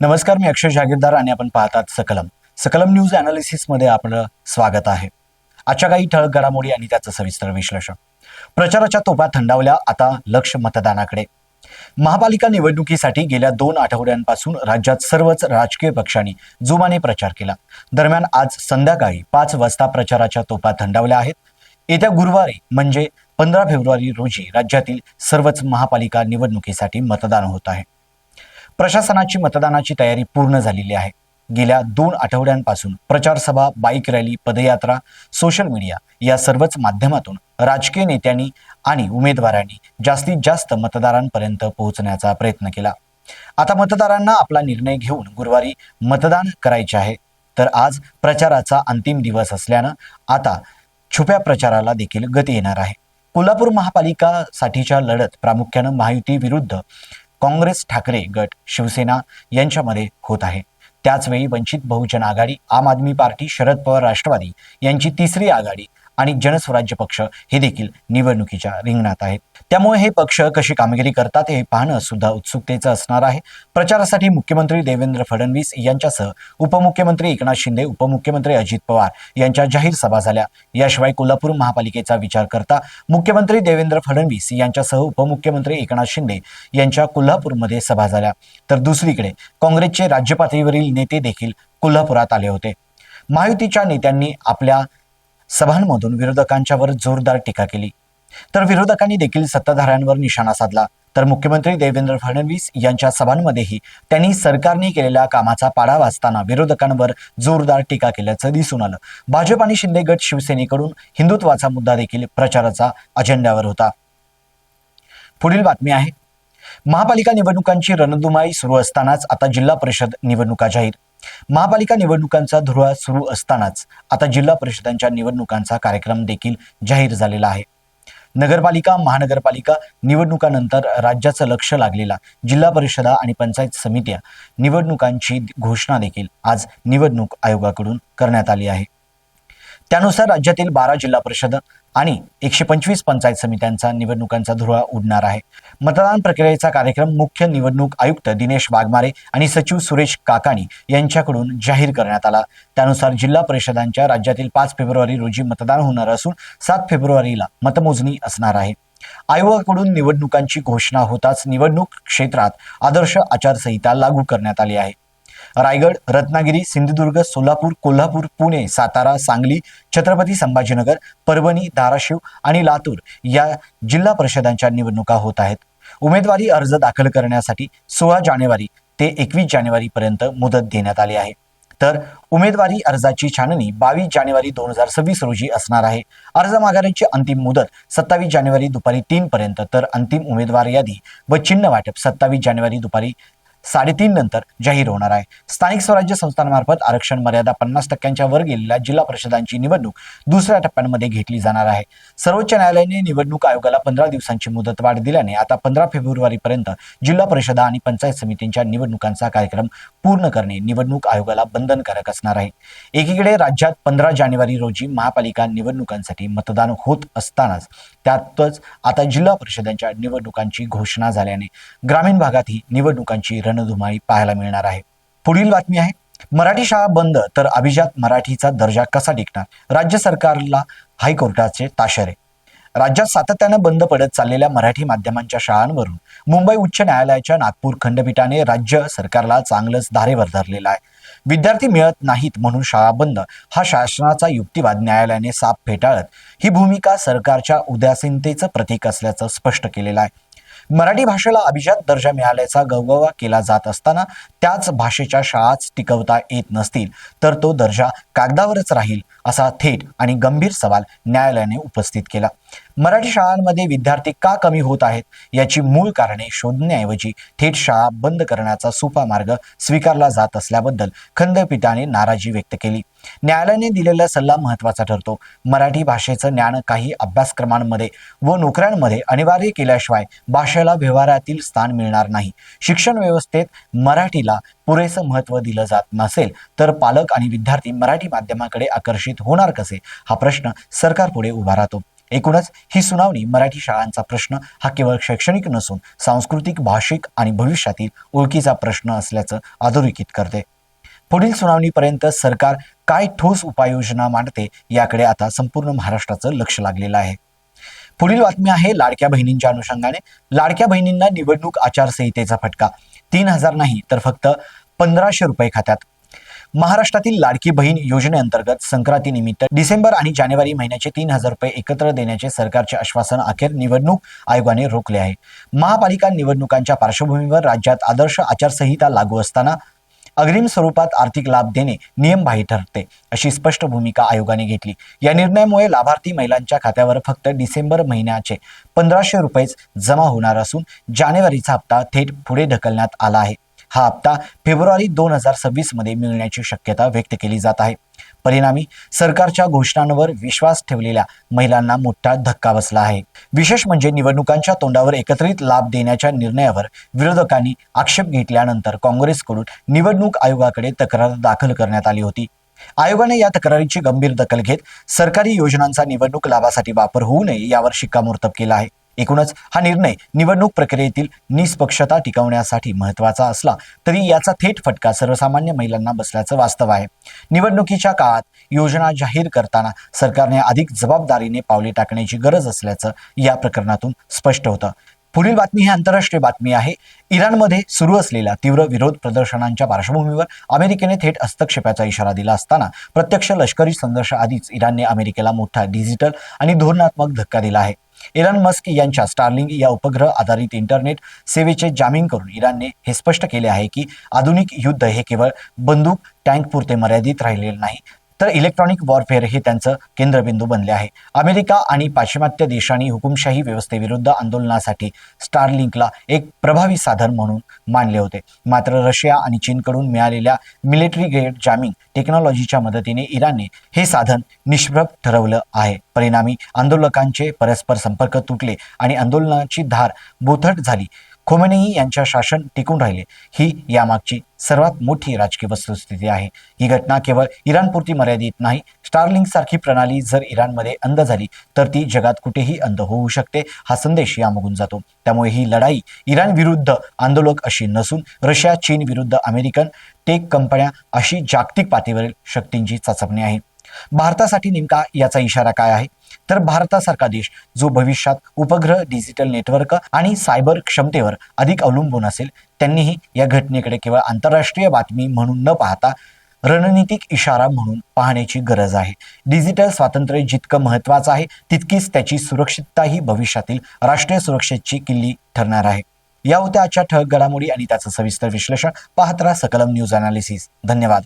नमस्कार मी अक्षय जागीरदार आणि आपण पाहतात सकलम. सकलम न्यूज अनालिसिसमध्ये आपलं स्वागत आहे. आजच्या काही ठळक घडामोडी आणि त्याचं सविस्तर विश्लेषण. प्रचाराच्या तोफा थंडावल्या आता लक्ष मतदानाकडे. महापालिका निवडणुकीसाठी गेल्या दोन आठवड्यांपासून राज्यात सर्वच राजकीय पक्षांनी जोमाने प्रचार केला. दरम्यान आज संध्याकाळी पाच वाजता प्रचाराच्या तोफा थंडावल्या आहेत. येत्या गुरुवारी म्हणजे पंधरा फेब्रुवारी रोजी राज्यातील सर्वच महापालिका निवडणुकीसाठी मतदान होत आहे. प्रशासनाची मतदानाची तयारी पूर्ण झालेली आहे. गेल्या दोन आठवड्यांपासून प्रचारसभा बाईक रॅली पदयात्रा सोशल मीडिया या सर्वच माध्यमातून राजकीय नेत्यांनी आणि उमेदवारांनी जास्तीत जास्त मतदारांपर्यंत पोहोचण्याचा प्रयत्न केला. आता मतदारांना आपला निर्णय घेऊन गुरुवारी मतदान करायचे आहे. तर आज प्रचाराचा अंतिम दिवस असल्यानं आता छुप्या प्रचाराला देखील गती येणार आहे. कोल्हापूर महापालिकासाठीच्या लढत प्रामुख्यानं महायुती विरुद्ध काँग्रेस ठाकरे गट शिवसेना यांच्यामध्ये होत आहे. त्याचवेळी वंचित बहुजन आघाडी आम आदमी पार्टी शरद पवार राष्ट्रवादी यांची तिसरी आघाडी आणि जनस्वराज्य पक्ष हे देखील निवडणुकीच्या रिंगणात आहेत. त्यामुळे हे पक्ष कशी कामगिरी करतात हे पाहणं सुद्धा उत्सुकतेचं असणार आहे. प्रचारासाठी मुख्यमंत्री देवेंद्र फडणवीस यांच्यासह उपमुख्यमंत्री एकनाथ शिंदे उपमुख्यमंत्री अजित पवार यांच्या जाहीर सभा झाल्या. याशिवाय कोल्हापूर महापालिकेचा विचार करता मुख्यमंत्री देवेंद्र फडणवीस यांच्यासह उपमुख्यमंत्री एकनाथ शिंदे यांच्या कोल्हापूरमध्ये सभा झाल्या. तर दुसरीकडे काँग्रेसचे राज्य पातळीवरील नेते देखील कोल्हापुरात आले होते. महायुतीच्या नेत्यांनी आपल्या सभांमधून विरोधकांच्यावर जोरदार टीका केली. तर विरोधकांनी देखील सत्ताधाऱ्यांवर निशाणा साधला. तर मुख्यमंत्री देवेंद्र फडणवीस यांच्या सभांमध्येही त्यांनी सरकारने केलेल्या कामाचा पाडा वाचताना विरोधकांवर जोरदार टीका केल्याचं दिसून आलं. भाजप आणि शिंदे गट शिवसेनेकडून हिंदुत्वाचा मुद्दा देखील प्रचाराचा अजेंड्यावर होता. पुढील बातमी आहे. महापालिका निवडणुकांची रणधुमाई सुरू असतानाच आता जिल्हा परिषद निवडणुका जाहीर महापालिका निवडणुकांचा धुरळा सुरू असतानाच आता जिल्हा परिषदांच्या निवडणुकांचा कार्यक्रम देखील जाहीर झालेला आहे. नगरपालिका महानगरपालिका निवडणुकानंतर राज्याचं लक्ष लागलेला जिल्हा परिषदा आणि पंचायत समित्या निवडणुकांची घोषणा देखील आज निवडणूक आयोगाकडून करण्यात आली आहे. त्यानुसार राज्यातील बारा जिल्हा परिषद आणि एकशे पंचवीस पंचायत समित्यांचा निवडणुकांचा धुरळा उडणार आहे. मतदान प्रक्रियेचा कार्यक्रम मुख्य निवडणूक आयुक्त दिनेश वाघमारे आणि सचिव सुरेश काकाणी यांच्याकडून जाहीर करण्यात आला. त्यानुसार जिल्हा परिषदांच्या राज्यातील पाच फेब्रुवारी रोजी मतदान होणार असून सात फेब्रुवारीला मतमोजणी असणार आहे. आयोगाकडून निवडणुकांची घोषणा होताच निवडणूक क्षेत्रात आदर्श आचारसंहिता लागू करण्यात आली आहे. रायगड रत्नागिरी सिंधुदुर्ग सोलापूर कोल्हापूर पुणे सातारा सांगली छत्रपती संभाजीनगर परभणी धाराशिव आणि लातूर या जिल्हा परिषदांच्या निवडणुका होत आहेत. उमेदवारी अर्ज दाखल करण्यासाठी सोळा जानेवारी ते एकवीस जानेवारीपर्यंत मुदत देण्यात आली आहे. तर उमेदवारी अर्जाची छाननी बावीस जानेवारी दोन हजार सव्वीस रोजी असणार आहे. अर्ज माघारीची अंतिम मुदत सत्तावीस जानेवारी दुपारी तीन पर्यंत तर अंतिम उमेदवार यादी व चिन्ह वाटप सत्तावीस जानेवारी दुपारी साडेतीन नंतर जाहीर होणार आहे. स्थानिक स्वराज्य संस्थांमार्फत आरक्षण मर्यादा पन्नास टक्क्यांच्या वर गेलेल्या जिल्हा परिषदांची निवडणूक दुसऱ्या टप्प्यांमध्ये घेतली जाणार आहे. सर्वोच्च न्यायालयाने निवडणूक आयोगाला पंधरा दिवसांची मुदत वाढ दिल्याने आता पंधरा फेब्रुवारीपर्यंत जिल्हा परिषदा आणि पंचायत समितींच्या निवडणुकांचा कार्यक्रम पूर्ण करणे निवडणूक आयोगाला बंधनकारक असणार आहे. एकीकडे राज्यात पंधरा जानेवारी रोजी महापालिका निवडणुकांसाठी मतदान होत असतानाच त्यातच आता जिल्हा परिषदांच्या निवडणुकांची घोषणा झाल्याने ग्रामीण भागातही निवडणुकांची रणधुमाई पाहायला मिळणार आहे. पुढील बातमी आहे मराठी शाळा बंद तर अभिजात मराठीचा दर्जा कसा टिकणार? राज्य सरकारला हायकोर्टाचे ताशरे. राज्यात सातत्यानं बंद पडत चाललेल्या मराठी माध्यमांच्या शाळांवरून मुंबई उच्च न्यायालयाच्या नागपूर खंडपीठाने राज्य सरकारला चांगलंच धारेवर धरलेलं आहे. विद्यार्थी मिळत नाहीत म्हणून शाळा बंद हा शासनाचा युक्तिवाद न्यायालयाने साफ फेटाळत ही भूमिका सरकारच्या उदासीनतेचं प्रतीक असल्याचं स्पष्ट केलेलं आहे. मराठी भाषेला अभिजात दर्जा मिळाल्याचा गवगवा केला जात असताना त्याच भाषेच्या शाळाच टिकवता येत नसतील तर तो दर्जा कागदावरच राहील असा थेट आणि गंभीर सवाल न्यायालयाने उपस्थित केला. मराठी शाळांमध्ये विद्यार्थी का कमी होत आहेत? याची मूळ कारणे शोधण्याऐवजी थेट शाळा बंद करण्याचा सोपा मार्ग स्वीकारला जात असल्याबद्दल खंडपीठाने नाराजी व्यक्त केली. न्यायालयाने दिलेला सल्ला महत्त्वाचा ठरतो. मराठी भाषेचं ज्ञान काही अभ्यासक्रमांमध्ये व नोकऱ्यांमध्ये अनिवार्य केल्याशिवाय भाषेला व्यवहारातील स्थान मिळणार नाही. शिक्षण व्यवस्थेत मराठीला पुरेसं महत्त्व दिलं जात नसेल तर पालक आणि विद्यार्थी मराठी माध्यमाकडे आकर्षित होणार कसे? हा प्रश्न सरकारपुढे उभा राहतो. एकूणच ही सुनावणी मराठी शाळांचा प्रश्न हा केवळ शैक्षणिक नसून सांस्कृतिक भाषिक आणि भविष्यातील ओळखीचा प्रश्न असल्याचं अधोरेखित करते. पुढील सुनावणीपर्यंत सरकार काय ठोस उपाययोजना मांडते याकडे आता संपूर्ण महाराष्ट्राचं लक्ष लागलेलं आहे. पुढील बातमी आहे लाडक्या बहिणींच्या अनुषंगाने. लाडक्या बहिणींना निवडणूक आचारसंहितेचा फटका. तीन हजार नाही तर फक्त पंधराशे रुपये खात्यात. महाराष्ट्रातील लाडकी बहीण योजनेअंतर्गत संक्रांतीनिमित्त डिसेंबर आणि जानेवारी महिन्याचे तीन हजार रुपये एकत्र देण्याचे सरकारचे आश्वासन अखेर निवडणूक आयोगाने रोखले आहे. महापालिका निवडणुकांच्या पार्श्वभूमीवर राज्यात आदर्श आचारसंहिता लागू असताना अग्रिम स्वरूपात आर्थिक लाभ देणे नियमबाह्य ठरते अशी स्पष्ट भूमिका आयोगाने घेतली. या निर्णयामुळे लाभार्थी महिलांच्या खात्यावर फक्त डिसेंबर महिन्याचे पंधराशे रुपयेच जमा होणार असून जानेवारीचा हप्ता थेट पुढे ढकलण्यात आला आहे. हा हप्ता फेब्रुवारी दोन हजार सव्वीसमध्ये मिळण्याची शक्यता व्यक्त केली जात आहे. परिणामी सरकारच्या घोषणांवर विश्वास ठेवलेल्या महिलांना मोठा धक्का बसला आहे. विशेष म्हणजे निवडणुकांच्या तोंडावर एकत्रित लाभ देण्याच्या निर्णयावर विरोधकांनी आक्षेप घेतल्यानंतर काँग्रेसकडून निवडणूक आयोगाकडे तक्रार दाखल करण्यात आली होती. आयोगाने या तक्रारीची गंभीर दखल घेत सरकारी योजनांचा निवडणूक लाभासाठी वापर होऊ नये यावर शिक्कामोर्तब केला आहे. एकूणच हा निर्णय निवडणूक प्रक्रियेतील निष्पक्षता टिकवण्यासाठी महत्त्वाचा असला तरी याचा थेट फटका सर्वसामान्य महिलांना बसल्याचं वास्तव आहे. निवडणुकीच्या काळात योजना जाहीर करताना सरकारने अधिक जबाबदारीने पावले टाकण्याची गरज असल्याचं या प्रकरणातून स्पष्ट होतं. पुढील बातमी ही आंतरराष्ट्रीय बातमी आहे. इराणमध्ये सुरू असलेल्या तीव्र विरोध प्रदर्शनांच्या पार्श्वभूमीवर अमेरिकेने थेट हस्तक्षेपाचा इशारा दिला असताना प्रत्यक्ष लष्करी संघर्षाआधीच इराणने अमेरिकेला मोठा डिजिटल आणि धोरणात्मक धक्का दिला आहे. इलॉन मस्क यांच्या स्टारलिंग या उपग्रह आधारित इंटरनेट सेवेचे जामीन करून इराणने हे स्पष्ट केले आहे की आधुनिक युद्ध हे केवळ बंदूक टँक पुरते मर्यादित राहिलेले नाही तर इलेक्ट्रॉनिक वॉरफेअर हे त्यांचं केंद्रबिंदू बनले आहे. अमेरिका आणि पाश्चिमात्य देशांनी हुकुमशाही व्यवस्थेविरुद्ध आंदोलनासाठी स्टारलिंकला एक प्रभावी साधन म्हणून मानले होते. मात्र रशिया आणि चीनकडून मिळालेल्या मिलिटरी ग्रेड जामिंग टेक्नॉलॉजीच्या मदतीने इराणने हे साधन निष्प्रभ ठरवलं आहे. परिणामी आंदोलकांचे परस्पर संपर्क तुटले आणि आंदोलनाची धार बोथट झाली. खोमेनेई यांच्या शासन टिकून राहिले. ही यामागची सर्वात मोठी राजकीय वस्तुस्थिती आहे. ही घटना केवळ इराणपुरती मर्यादित नाही स्टारलिंग सारखी प्रणाली जर इराणमध्ये अंध झाली तर ती जगात कुठेही अंध होऊ शकते हा संदेश यामागून जातो. त्यामुळे ही लढाई इराण विरुद्ध आंदोलक अशी नसून रशिया चीन विरुद्ध अमेरिकन टेक कंपन्या अशी जागतिक पातळीवरील शक्तींची चाचपणी आहे. भारतासाठी नेमका याचा इशारा काय आहे? तर भारतासारखा देश जो भविष्यात उपग्रह डिजिटल नेटवर्क आणि सायबर क्षमतेवर अधिक अवलंबून असेल त्यांनीही या घटनेकडे केवळ आंतरराष्ट्रीय बातमी म्हणून न पाहता रणनीतिक इशारा म्हणून पाहण्याची गरज आहे. डिजिटल स्वातंत्र्य जितकं महत्वाचं आहे तितकीच त्याची सुरक्षितताही भविष्यातील राष्ट्रीय सुरक्षेची किल्ली ठरणार आहे. या होत्या आजच्या ठळक घडामोडी आणि त्याचं सविस्तर विश्लेषण पाहत राहा सकलम न्यूज अनालिसिस धन्यवाद.